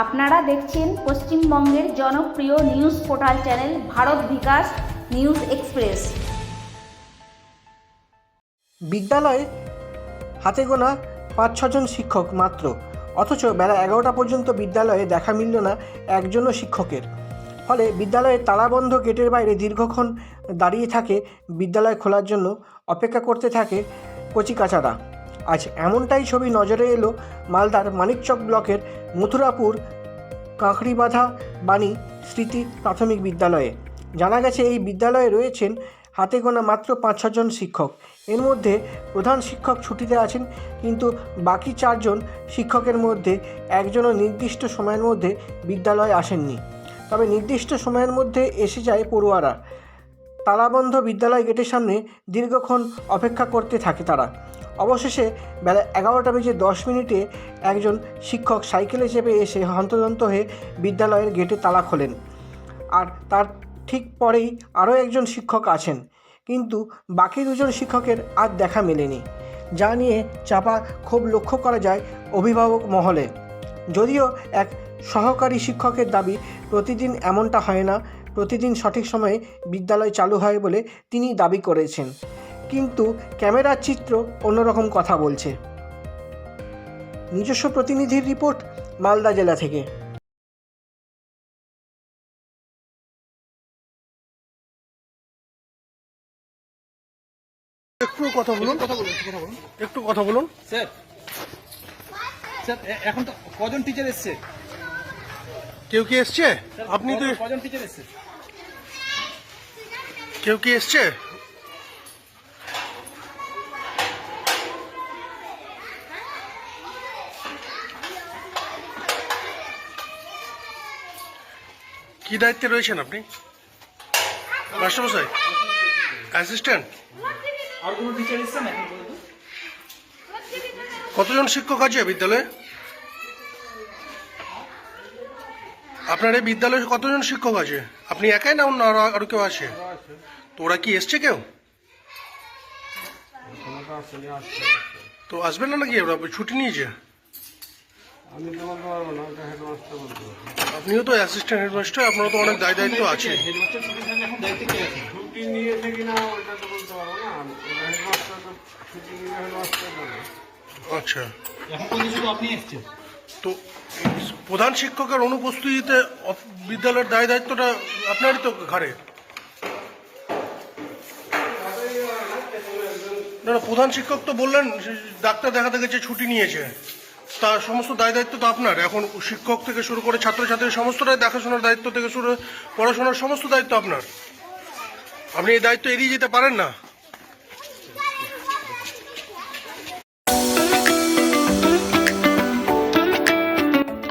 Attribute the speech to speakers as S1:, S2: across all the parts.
S1: আপনারা দেখছেন পশ্চিমবঙ্গের জনপ্রিয় news portal channel Bharat Bikash news express.
S2: বিদ্যালয়ে হাতে গোনা পাঁচ ছজন শিক্ষক মাত্র, অথচ বেলা এগারোটা পর্যন্ত বিদ্যালয়ে দেখা মিলল না একজনও শিক্ষকের। ফলে বিদ্যালয়ের তালাবন্ধ গেটের বাইরে দীর্ঘক্ষণ দাঁড়িয়ে থাকে বিদ্যালয় খোলার জন্য, অপেক্ষা করতে থাকে কচিকাচারা। আজ এমনটাই ছবি নজরে এলো মালদার মানিকচক ব্লকের মথুরাপুর কাঁকড়িবাঁধা বাণী স্মৃতি প্রাথমিক বিদ্যালয়ে। জানা গেছে, এই বিদ্যালয়ে রয়েছেন হাতে গোনা মাত্র পাঁচ ছজন শিক্ষক। এর মধ্যে প্রধান শিক্ষক ছুটিতে আছেন, কিন্তু বাকি চারজন শিক্ষকের মধ্যে একজনও নির্দিষ্ট সময়ের মধ্যে বিদ্যালয়ে আসেননি। তবে নির্দিষ্ট সময়ের মধ্যে এসে যায় পড়ুয়ারা। তালাবন্ধ বিদ্যালয় গেটের সামনে দীর্ঘক্ষণ অপেক্ষা করতে থাকে তারা। অবশেষে বেলা এগারোটা বেজে দশ মিনিটে একজন শিক্ষক সাইকেলে চেপে এসে হন্তদন্ত হয়ে বিদ্যালয়ের গেটে তালা খোলেন। আর তার ঠিক পরেই আরও একজন শিক্ষক আছেন। কিন্তু বাকি দুজন শিক্ষকের আর দেখা মেলেনি, যা নিয়ে চাপা খুব লক্ষ্য করা যায় অভিভাবক মহলে। যদিও এক সহকারী শিক্ষকের দাবি, প্রতিদিন এমনটা হয় না প্রতিদিন সঠিক সময়ে বিদ্যালয় চালু হয় বলে তিনি দাবি করেছেন। কিন্তু ক্যামেরার চিত্র অন্যরকম কথা বলছে। নিজস্ব প্রতিনিধির রিপোর্ট মালদা জেলা থেকে।
S3: একটু কথা বলুন। কথা বলুন কথা বলুন। একটু কথা বলুন।
S4: স্যার। স্যার এখন তো কজন টিচার এসছে?
S3: কেউ কি এসছে? আপনি তো
S4: কজন- কজন টিচার এসছে?
S3: কেউ কি এসছে? কি দায়িত্বে রয়েছেন আপনি? মাস্টারমশাই? অ্যাসিস্ট্যান্ট
S4: আর কোনো টিচার এসছে এখন
S3: কতজন শিক্ষক আছে বিদ্যালয়ে? আপনার এই বিদ্যালয়ে কতজন শিক্ষক আছে? আপনি একাই না অন্য আরও কেউ আছে? তো ওরা কি এসছে কেউ? তো আসবেন না নাকি? ওরা ছুটি নিয়েছে। আপনিও তো অ্যাসিস্ট্যান্ট হেডমাস্টার আপনারও তো অনেক দায় দায়িত্ব আছে। আচ্ছা।
S4: এখন আপনি এসছেন।
S3: তো প্রধান শিক্ষকের অনুপস্থিতিতে বিদ্যালয়ের দায় দায়িত্বটা আপনারই তো ঘাড়ে। না প্রধান শিক্ষক তো বললেন ডাক্তার দেখাতে গেছে, ছুটি নিয়েছে। তার সমস্ত দায় দায়িত্ব তো আপনার। এখন শিক্ষক থেকে শুরু করে ছাত্রছাত্রীর সমস্তটাই দেখাশোনার দায়িত্ব থেকে শুরু, পড়াশোনার সমস্ত দায়িত্ব আপনার। আপনি এই দায়িত্ব এড়িয়ে যেতে পারেন না।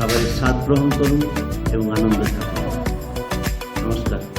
S5: খাবারের স্বাদ গ্রহণ করুন এবং আনন্দ থাকুন। নমস্কার।